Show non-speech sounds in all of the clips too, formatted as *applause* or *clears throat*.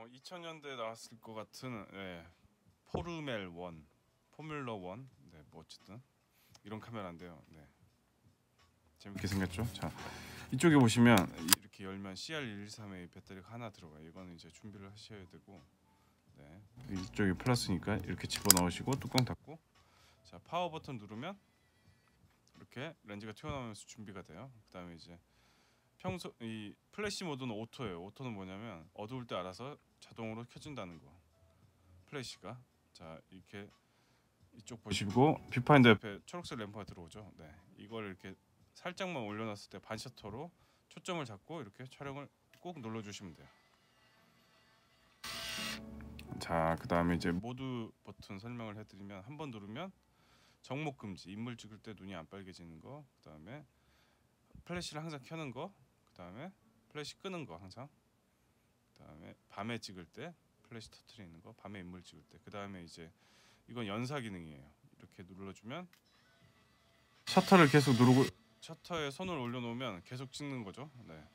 어, 2000년대에 나왔을 것 같은 예, 포르멜 1, 포뮬러 1, 네, 뭐 어쨌든 이런 카메라인데요. 네. 재밌게 생겼죠? 자, 이쪽에 보시면 이렇게 열면 CR113의 배터리가 하나 들어가요. 이거는 이제 준비를 하셔야 되고, 네, 이쪽이 플러스니까 이렇게 집어 넣으시고 뚜껑 닫고, 자 파워 버튼 누르면 이렇게 렌즈가 튀어나오면서 준비가 돼요. 그다음에 이제 평소 이 플래시 모드는 오토예요. 오토는 뭐냐면 어두울 때 알아서 자동으로 켜진다는 거. 플래시가 자 이렇게 이쪽 보시고 뷰파인더 옆에 초록색 램프가 들어오죠. 네, 이걸 이렇게 살짝만 올려놨을 때 반셔터로 초점을 잡고 이렇게 촬영을 꼭 눌러주시면 돼요. 자, 그 다음에 이제 모드 버튼 설명을 해드리면 한 번 누르면 정목 금지, 인물 찍을 때 눈이 안 빨개지는 거, 그 다음에 플래시를 항상 켜는 거, 그 다음에 플래시 끄는 거 항상, 그 다음에 밤에 찍을 때 플래시 터트리는 거, 밤에 인물 찍을 때, 그 다음에 이제 이건 연사 기능이에요. 이렇게 눌러주면 셔터를 계속 누르고 셔터에 손을 올려놓으면 계속 찍는 거죠. 네.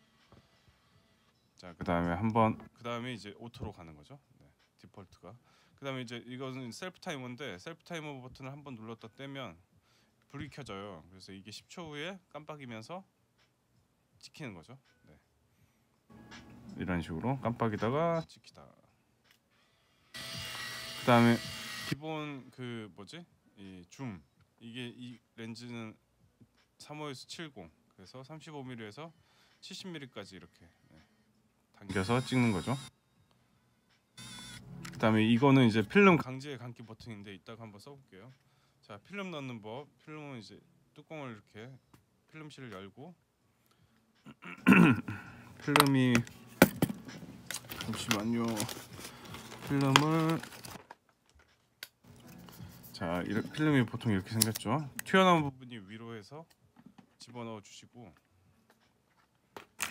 자, 그 다음에 한번 그 다음에 이제 오토로 가는 거죠. 네. 디폴트가. 그 다음에 이제 이거는 셀프 타이머인데 셀프 타이머 버튼을 한번 눌렀다 떼면 불이 켜져요. 그래서 이게 10초 후에 깜빡이면서 찍히는 거죠. 네. 이런 식으로 깜빡이다가 찍히다. 그 다음에 기본 그 뭐지 이 줌 이게 이 렌즈는 3호에서 70 그래서 35mm에서 70mm까지 이렇게 네. 당겨서 찍는 거죠. 그다음에 이거는 이제 필름 강제 감기 버튼인데 이따가 한번 써볼게요. 자 필름 넣는 법 필름은 이제 뚜껑을 이렇게 필름실을 열고 *clears throat* 필름이 잠시만요. 필름을 자 이렇 필름이 보통 이렇게 생겼죠. 튀어나온 부분이 위로 해서 집어넣어 주시고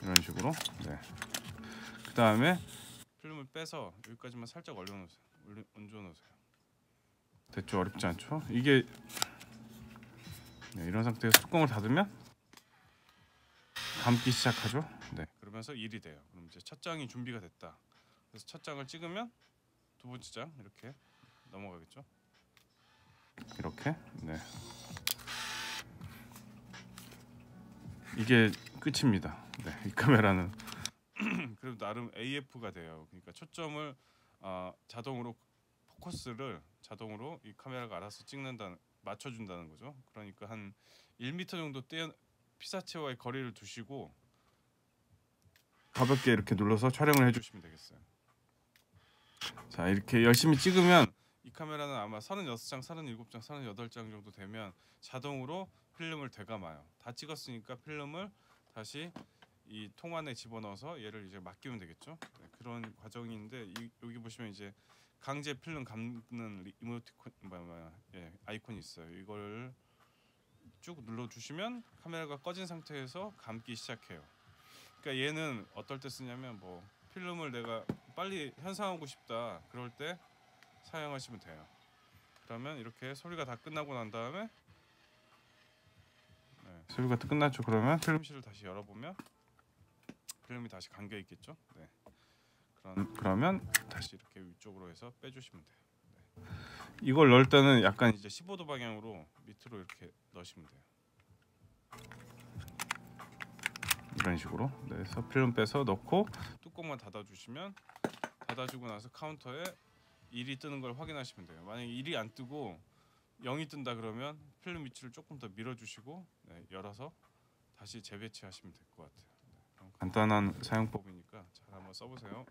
이런 식으로 네. 그 다음에 필름을 빼서 여기까지만 살짝. 올려, 얹어 놓으세요. 됐죠? 어렵지 않죠? 이게 네, 이런 상태에서 뚜껑을 닫으면 감기 시작하죠. 네, 그러면서 일이 돼요. 그럼 이제 첫 장이 준비가 됐다. 그래서 첫 장을 찍으면 두 번째 장 이렇게 넘어가겠죠. 이렇게 네. 이게 끝입니다. 네, 이 카메라는 *clears throat* 그래도 나름 AF가 돼요. 그러니까 초점을 어, 자동으로 포커스를 자동으로 이 카메라가 알아서 찍는다 맞춰준다는 거죠. 그러니까 한 1m 정도 떼어 피사체와의 거리를 두시고 가볍게 이렇게 눌러서 촬영을 해주시면 되겠어요. 자 이렇게 열심히 찍으면 이 카메라는 아마 36장, 37장, 38장 정도 되면 자동으로 필름을 되감아요. 다 찍었으니까 필름을 다시 이 통 안에 집어넣어서 얘를 이제 맡기면 되겠죠. 네, 그런 과정인데 이, 여기 보시면 이제 강제 필름 감는 리- 이모티콘 뭐야 예, 아이콘이 있어요. 이걸 쭉 눌러 주시면 카메라가 꺼진 상태에서 감기 시작해요. 그러니까 얘는 어떨 때 쓰냐면 뭐 필름을 내가 빨리 현상하고 싶다 그럴 때 사용하시면 돼요. 그러면 이렇게 소리가 다 끝나고 난 다음에 네, 소리가 다 끝났죠. 그러면 필름실을 다시 열어보면 필름이 다시 감겨 있겠죠. 네. 그런 그러면 다시 이렇게 위쪽으로 해서 빼주시면 돼요. 네. 이걸 넣을 때는 약간 이제 15도 방향으로 밑으로 이렇게 넣으시면 돼요. 이런 식으로 네, 그래서 필름 빼서 넣고 뚜껑만 닫아주시면 닫아주고 나서 카운터에 1이 뜨는 걸 확인하시면 돼요. 만약에 1이 안 뜨고 0이 뜬다 그러면 필름 위치를 조금 더 밀어주시고 네, 열어서 다시 재배치하시면 될 것 같아요. 네, 간단한 사용법이니까 잘 한번 써보세요.